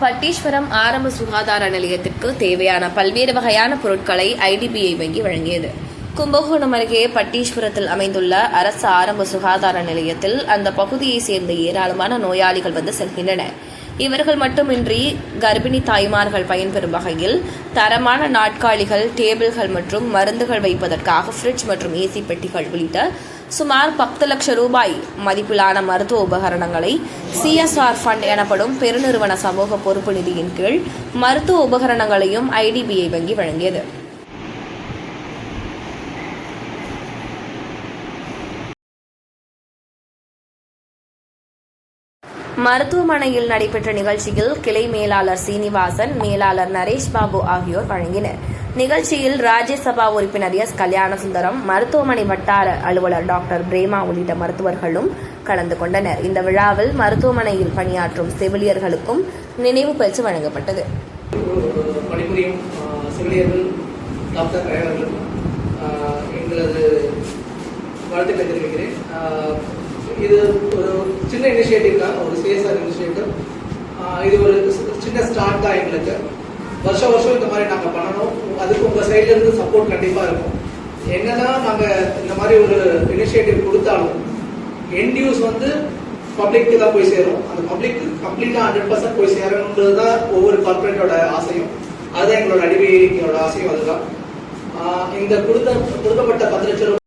பட்டீஸ்வரம் ஆரம்ப சுகாதார நிலையத்திற்கு தேவையான பல்வேறு வகையான பொருட்களை ஐடிபிஐ வங்கி வழங்கியது. கும்பகோணம் அருகே பட்டீஸ்வரத்தில் அமைந்துள்ள அரசு ஆரம்ப சுகாதார நிலையத்தில் அந்த பகுதியைச் சேர்ந்த ஏராளமான நோயாளிகள் வந்து செல்கின்றனர் இவர்கள் மட்டுமின்றி கர்ப்பிணி தாய்மார்கள் பயன்பெறும் வகையில் தரமான நாட்காலிகள் டேபிள்கள் மற்றும் மருந்துகள் வைப்பதற்காக ஃப்ரிட்ஜ் மற்றும் ஏசி பெட்டிகள் உள்ளிட்ட சுமார் பத்து லட்சம் ரூபாய் மதிப்பிலான மருத்துவ உபகரணங்களை சிஎஸ்ஆர் ஃபண்ட் எனப்படும் பெருநிறுவன சமூக பொறுப்பு நிதியின் கீழ் மருத்துவ உபகரணங்களையும் ஐடிபிஐ வங்கி வழங்கியது. மருத்துவமனையில் நடைபெற்ற நிகழ்ச்சியில் கிளை மேலாளர் சீனிவாசன் மேலாளர் நரேஷ் பாபு ஆகியோர் வழங்கினர். நிகழ்ச்சியில் ராஜ்யசபா உறுப்பினர் எஸ். கல்யாணசுந்தரம் மருத்துவமனை வட்டார அலுவலர் டாக்டர் பிரேமா உள்ளிட்ட மருத்துவர்களும் கலந்து கொண்டனர். இந்த விழாவில் மருத்துவமனையில் பணியாற்றும் செவிலியர்களுக்கும் நினைவு பரிசு வழங்கப்பட்டது. எங்களது வாழ்த்துக்களை தெரிவிக்கிறேன். இது ஒரு சின்ன இனிஷியேட்டிவ் தான் ஒரு சிஎஸ்ஆர் இனிஷியேட்டிவ் இது ஒரு சின்ன ஸ்டார்ட் தான் எங்களுக்கு. வருஷம் வருஷம் இந்த மாதிரி நாங்கள் பண்ணணும். அதுக்கு உங்கள் சைட்லேருந்து சப்போர்ட் கண்டிப்பாக இருக்கும். என்னதான் நாங்கள் இந்த மாதிரி ஒரு இனிஷியேட்டிவ் கொடுத்தாலும் எண்ட் யூஸ் வந்து பப்ளிக்கு தான் போய் சேரும். அந்த பப்ளிக் கம்ப்ளீட்டாக ஹண்ட்ரட் பர்சன்ட் போய் சேரணுன்றது தான் ஒவ்வொரு கார்பரேட்டோட ஆசையும். அதுதான் எங்களோட அடிமையோட ஆசையும் அதுதான். இந்த கொடுத்த கொடுக்கப்பட்ட பத்து லட்சம்